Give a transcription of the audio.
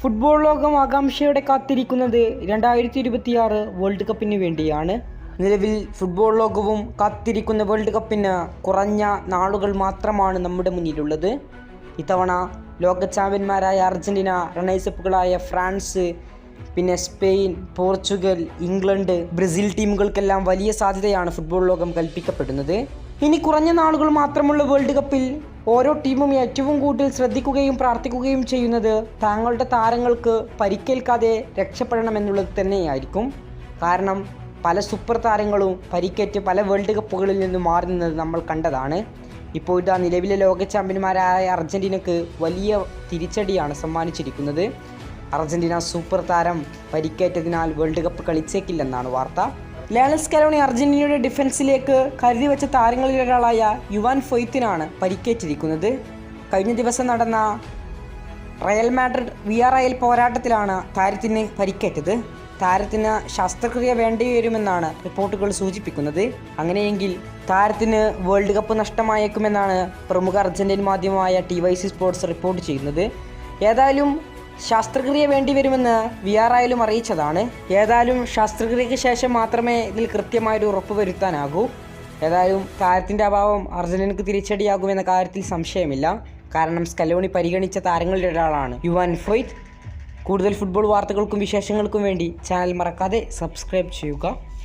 Football ലോകം ആകാംക്ഷയോടെ കാത്തിരിക്കുന്നത് രണ്ടായിരത്തി ഇരുപത്തിയാറ് വേൾഡ് കപ്പിന് വേണ്ടിയാണ്. നിലവിൽ ഫുട്ബോൾ ലോകവും കാത്തിരിക്കുന്ന വേൾഡ് കപ്പിന് കുറഞ്ഞ നാളുകൾ മാത്രമാണ് നമ്മുടെ മുന്നിലുള്ളത്. ഇത്തവണ ലോക ചാമ്പ്യന്മാരായ അർജന്റീന റണേഴ്സപ്പുകളായ ഫ്രാൻസ് പിന്നെ സ്പെയിൻ പോർച്ചുഗൽ ഇംഗ്ലണ്ട് ബ്രസീൽ ടീമുകൾക്കെല്ലാം വലിയ സാധ്യതയാണ് ഫുട്ബോൾ ലോകം കൽപ്പിക്കപ്പെടുന്നത്. ഇനി കുറഞ്ഞ നാളുകൾ മാത്രമുള്ള വേൾഡ് കപ്പിൽ ഓരോ ടീമും ഏറ്റവും കൂടുതൽ ശ്രദ്ധിക്കുകയും പ്രാർത്ഥിക്കുകയും ചെയ്യുന്നത് താങ്കളുടെ താരങ്ങൾക്ക് പരിക്കേൽക്കാതെ രക്ഷപ്പെടണമെന്നുള്ളത് തന്നെയായിരിക്കും. കാരണം പല സൂപ്പർ താരങ്ങളും പരിക്കേറ്റ് പല വേൾഡ് കപ്പുകളിൽ നിന്നും മാറി നിന്നത് നമ്മൾ കണ്ടതാണ്. ഇപ്പോൾ ഇതാ നിലവിലെ ലോക ചാമ്പ്യന്മാരായ അർജന്റീനക്ക് വലിയ തിരിച്ചടിയാണ് സമ്മാനിച്ചിരിക്കുന്നത്. അർജന്റീന സൂപ്പർ താരം പരിക്കേറ്റതിനാൽ വേൾഡ് കപ്പ് കളിച്ചേക്കില്ലെന്നാണ് വാർത്ത. ലേണൽ സ്കലോണി അർജന്റീനയുടെ ഡിഫൻസിലേക്ക് കരുതി വെച്ച താരങ്ങളിൽ ഒരാളായ യുവാൻ ഫൊയ്ത്തിനാണ് പരിക്കേറ്റിരിക്കുന്നത്. കഴിഞ്ഞ ദിവസം നടന്ന Real Madrid V R I L പോരാട്ടത്തിലാണ് താരത്തിന് പരിക്കേറ്റത്. താരത്തിന് ശസ്ത്രക്രിയ വേണ്ടി വരുമെന്നാണ് റിപ്പോർട്ടുകൾ സൂചിപ്പിക്കുന്നത്. അങ്ങനെയെങ്കിൽ താരത്തിന് വേൾഡ് കപ്പ് നഷ്ടമായേക്കുമെന്നാണ് പ്രമുഖ അർജന്റീൻ മാധ്യമമായ T Y C sports report ചെയ്യുന്നത്. ഏതായാലും ശസ്ത്രക്രിയ വേണ്ടി വരുമെന്ന് വി ആർ ആയാലും അറിയിച്ചതാണ്. ഏതായാലും ശസ്ത്രക്രിയയ്ക്ക് ശേഷം മാത്രമേ ഇതിൽ കൃത്യമായൊരു ഉറപ്പ് വരുത്താനാകൂ. ഏതായാലും താരത്തിന്റെ അഭാവം അർജന്റീനക്ക് തിരിച്ചടിയാകുമെന്ന കാര്യത്തിൽ സംശയമില്ല. കാരണം സ്കലോണി പരിഗണിച്ച താരങ്ങളിൽ ഒരാളാണ് യുവാൻ ഫൊയ്ത്ത് കൂടുതൽ ഫുട്ബോൾ വാർത്തകൾക്കും വിശേഷങ്ങൾക്കും വേണ്ടി ചാനൽ മറക്കാതെ സബ്സ്ക്രൈബ് ചെയ്യുക.